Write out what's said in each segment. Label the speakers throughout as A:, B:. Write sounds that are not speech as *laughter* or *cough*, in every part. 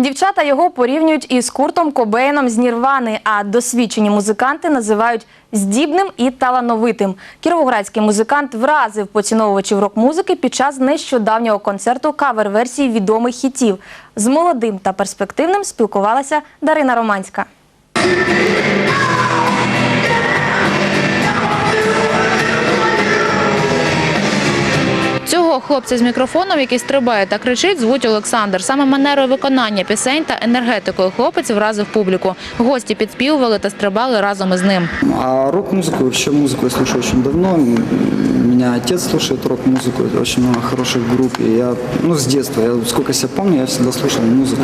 A: Дівчата його порівнюють із Куртом Кобейном з Нірвани, а досвідчені музиканти називають здібним і талановитим. Кіровоградський музикант вразив поціновувачів рок-музики під час нещодавнього концерту кавер-версії відомих хітів. З молодим та перспективним спілкувалася Дарина Романська.
B: хлопця з мікрофоном, який стрибає та кричить, звуть Олександр. Саме манерою виконання пісень та енергетикою хлопець вразив публіку. Гості підспівували та стрибали разом із ним.
C: А рок-музыку, вообще музыку я слушаю очень давно. М, Меня отец слушает рок-музыку, очень много хороших групп. И я, ну, с детства, я сколько себя помню, я всегда слушал музыку.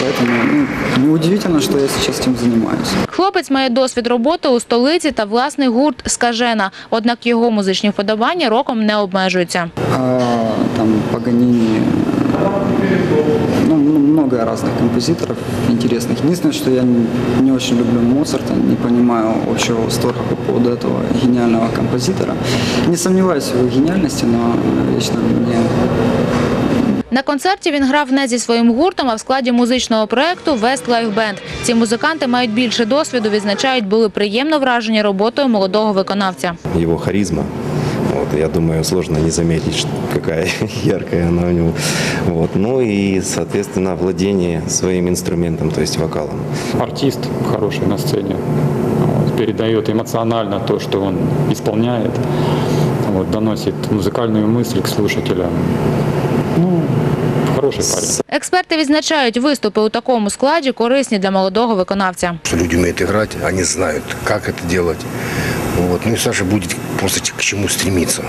C: Поэтому ну, неудивительно, что я сейчас этим занимаюсь.
B: Хлопець має досвід роботи у столиці та власний гурт Скажена. Однак його музичні вподобання роком не обмежуються.
C: А, там Паганини, ну, м- много разных композиторов интересных. Единственное, что я не, не очень люблю Моцарта, не понимаю общего восторга по поводу этого гениального композитора. Не сомневаюсь в его гениальности, но лично мне
B: на концерті він грав не зі своїм гуртом, а в складі музичного проекту West Life Band. Ці музиканти мають більше досвіду, відзначають, були приємно вражені роботою молодого виконавця.
D: его харизма. Вот, я думаю, сложно не заметить, какая *laughs* яркая она у него. Вот. Ну и, соответственно, владение своим инструментом, то есть вокалом.
E: артист хороший на сцене, вот, передает эмоционально то, что он исполняет, вот, доносит музыкальную мысль к слушателям. Ну, хороший парень.
B: Експерти відзначають, виступи у такому складі корисні для молодого виконавця.
F: что люди умеют играть, они знают, как это делать. Вот. Ну и Саша будет просто к чему стремиться.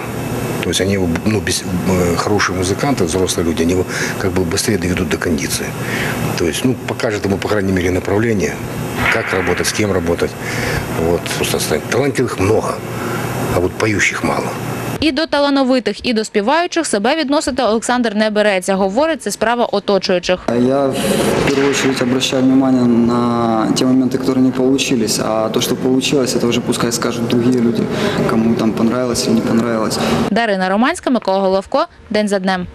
F: То есть они его, ну, без, э, хорошие музыканты, взрослые люди, они его как бы быстрее доведут до кондиции. То есть, ну, покажет ему, по крайней мере, направление, как работать, с кем работать. Вот. Просто станет. Талантливых много, а вот поющих мало.
B: І до талановитих, і до співаючих себе відносити Олександр не береться. Говорить, це справа оточуючих.
C: Я в первую очередь обращаю внимание на те моменты, которые не получились, а то, что получилось, это уже пускай скажут другие люди, кому там понравилось или не понравилось.
B: Дарина Романська, Микола Головко. День за днем.